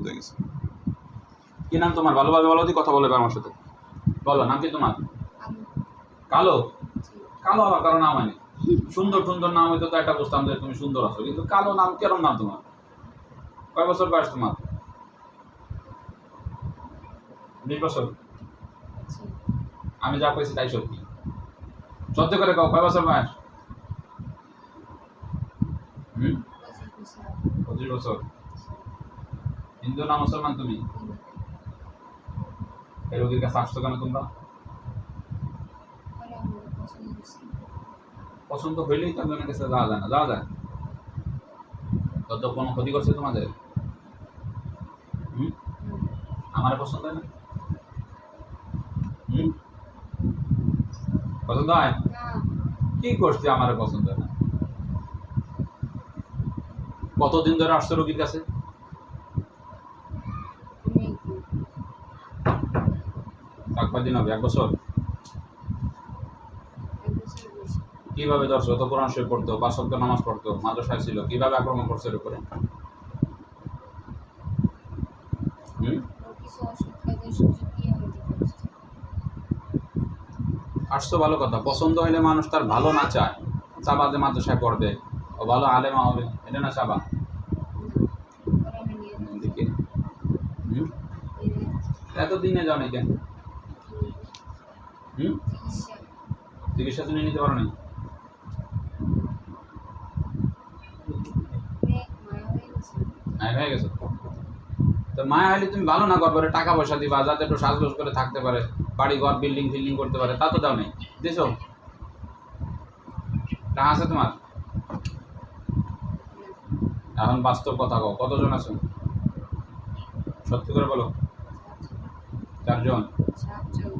বুঝে গেছি। কি নাম তোমার? ভালোভাবে বলো দি কথা বলে আমার সাথে। বলো নাম কি তোমার? আমি। কালো? কালো আবার কারও নাম হয়নি। সুন্দর সুন্দর নাম হইতো তো একটা বুঝতাম যে তুমি সুন্দর আছো কিন্তু কালো নাম কেরম নাম তোমার? কয় বছর বয়স তোমার? বিশ বছর? আমি যা কইছি তাই সত্যি। সহ্য করে কাও কয় বছর বয়স? হুম? পঁচিশ বছর। হিন্দু না মুসলমান তুমি? এই রোগীর কাছে আসছো কেন তোমরা? আমার পছন্দ হইলেই তো একজনের কাছে যাওয়া যায় না যাওয়া যায়। তত কোনো ক্ষতি করছে তোমাদের? আমার পছন্দ হয় না। হুম? পছন্দ হয়? কি করছে আমার পছন্দ হয় না। কতদিন ধরে আসছো রোগীর কাছে? চার পাঁচ দিন হবে এক বছর কীভাবে দর্শক তো কোরআন শরীফ পড়তো পাঁচ সপ্তাহ নামাজ পড়তো মাদ্রাসায় ছিল কীভাবে আক্রমণ করছে এর উপরে? আসছো ভালো কথা পছন্দ হইলে মানুষ তার ভালো না চায় চাবা যে মাদ্রাসায় পড়বে। ও ভালো আলেমা হবে এটা না চাবা? এত দিনে যাও নাকি হুম? চিকিৎসা তুমি নিতে পারো না অনেক হয়ে গেছে? তো মায়া হলে তুমি ভালো না করবে টাকা পয়সা দিবা যাতে একটু সাজগোজ করে থাকতে পারে বাড়ি ঘর বিল্ডিং ফিল্ডিং করতে পারে তা তো দাও নেই। দিছো? টাকা আছে তোমার? এখন বাস্তব কথা কও কতজন আছো? সত্যি করে বলো। চারজন?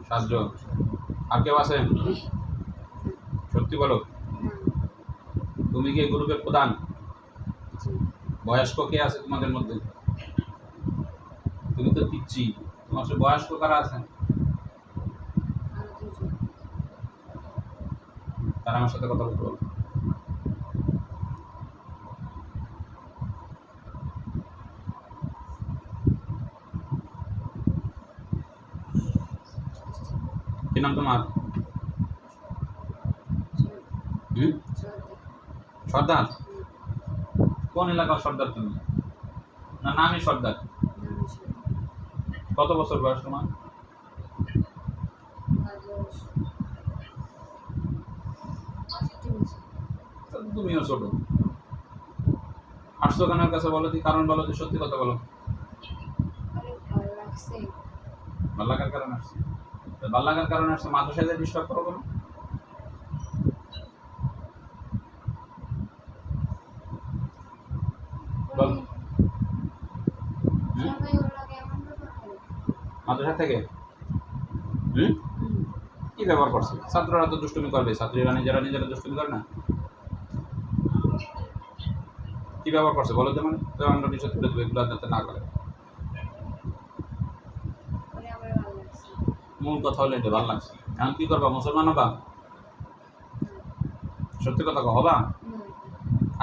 সাতজন। আর কেউ আছেন সত্যি বলো? তুমি কি গ্রুপের প্রধান? বয়স্ক কে আছে তোমাদের মধ্যে? তুমি তো দিচ্ছি তোমার সে বয়স্ক কারা আছে? তারা আমার সাথে কথা বলতে কি নাম তোমার? হুম? সর্দার? কোন এলাকার সর্দার তুমি? না নামই সর্দার। কত বছর বয়স তোমার? তুমিও ছোট। আসছো কেন কাছে বলো দি কারণ বলো যে সত্যি কথা বলো। ভালো লাগার কারণে আসছে। ভালো লাগার কারণে আসছে মাদ্রাসায় যে ডিস্টার্ব করো কেন মাদ্রাসা থেকে? হুম? কি ব্যবহার করছে? ছাত্ররা তো দুষ্টুমি করবে, ছাত্রীরা নিজেরা নিজেরা দুষ্টুমি করে না? কি ব্যবহার করছে বলো তো মানে? তো আমরা নিশ্চয় তুলে দেবো, এগুলো যাতে না করে। মূল কথা হলো এটা, ভালো লাগছে। এখন কি করবা, মুসলমান হবা? সত্যি কথা হবা?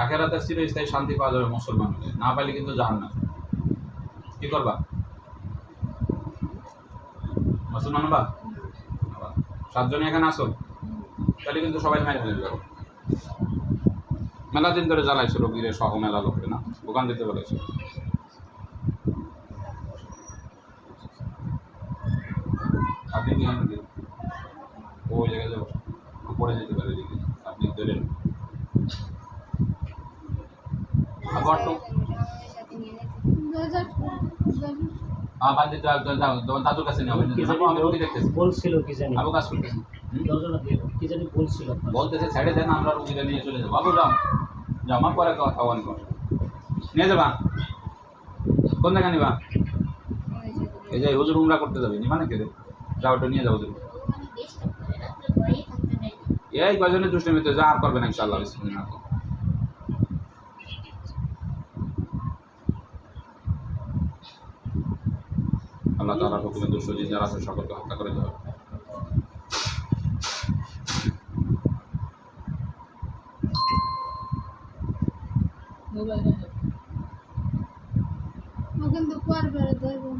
আখেরাতে চিরস্থায়ী শান্তি পাওয়া যাবে মুসলমান হলে, না পাইলে কিন্তু জাহান না কি করবা? মুসলমান হবা। সাতজনে এখানে আসো তাহলে কিন্তু সবাই মেরে ফেলে যাব মেলা দিন ধরে জ্বালাইছে রোগীরে, সহ মেলা লোককে না? দোকান দিতে বলেছে আপনি কি আনবেন কি? ওই জায়গায় যেতে পারে এদিকে আপনি নিয়ে কি কি। কি আমরা নিয়ে চলে যাব বাবু পরে নিয়ে যাবা কোন নিবা এই যে হুজুর উমরা করতে যাবে, নিবা নাকি রে যাও ওটা নিয়ে যাও হুজুর এই কয়জনের দুষ্টমিতে যা আর করবে না ইনশাআল্লাহ, বিসমিল্লাহ। আল্লাহ তাআলা হুকুমে দুষ্ট যারা আছে সকলকে হত্যা করে দেওয়া হবে। কিন্তু বারবার ধরবো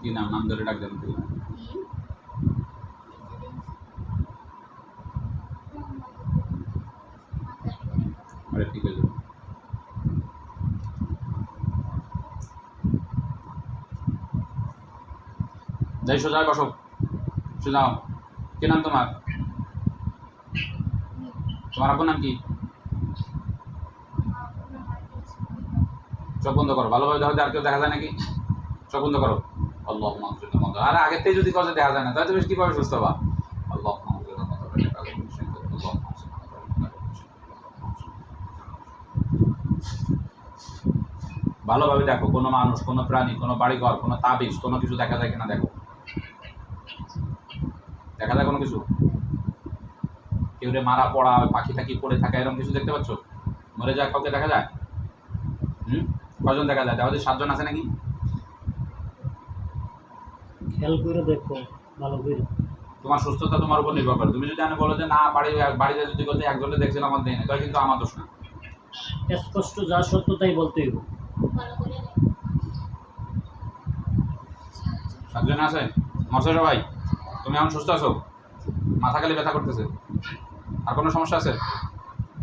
কি নাম নাম ধরে ডাক দেন তুই যাই সোজা বসো। সোজা। কি নাম তোমার? তোমার আপনার নাম কি? চোখ বন্ধ করো। ভালোভাবে দেখো আর কেউ দেখা যায় নাকি? চোখ বন্ধ করো। আল্লাহ মতো। আর আগের থেকে যদি কথা দেখা যায় না, তাহলে তুমি কীভাবে সুস্থ হবা? আল্লাহ ভালোভাবে দেখো, কোনো মানুষ, কোনো প্রাণী, কোনো বাড়িঘর, কোনো তাবিজ, কোনো কিছু দেখা যায় কিনা দেখো। দেখা যায় কোনো কিছু? কেউ মারা পড়া পাখি টাকি পড়ে থাকা, এরকম কিছু দেখতে পাচ্ছ? মরে যায় কাউকে দেখা যায়? হুম? কজন দেখা যায়? তাহলে সাতজন আছে নাকি? খেয়াল করে দেখো ভালো করে। তোমার সুস্থতা তোমার উপর নির্ভর করে। তুমি যদি আমি বলো যে না বাড়ি বাড়িতে যদি বলতে একজনে দেখছিলাম আমার দেয় না তাহলে কিন্তু আমার দোষ না। স্পষ্ট যা সত্য তাই বলতে হইব। সাতজন আছে? মরছে সবাই? তুমি এখন সুস্থ আছো? মাথা খালি ব্যথা করতেছে। আর কোনো সমস্যা আছে?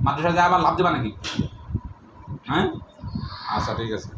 মাদ্রাসায় যায় আবার লাভ দেবা নাকি? হ্যাঁ? আচ্ছা ঠিক আছে।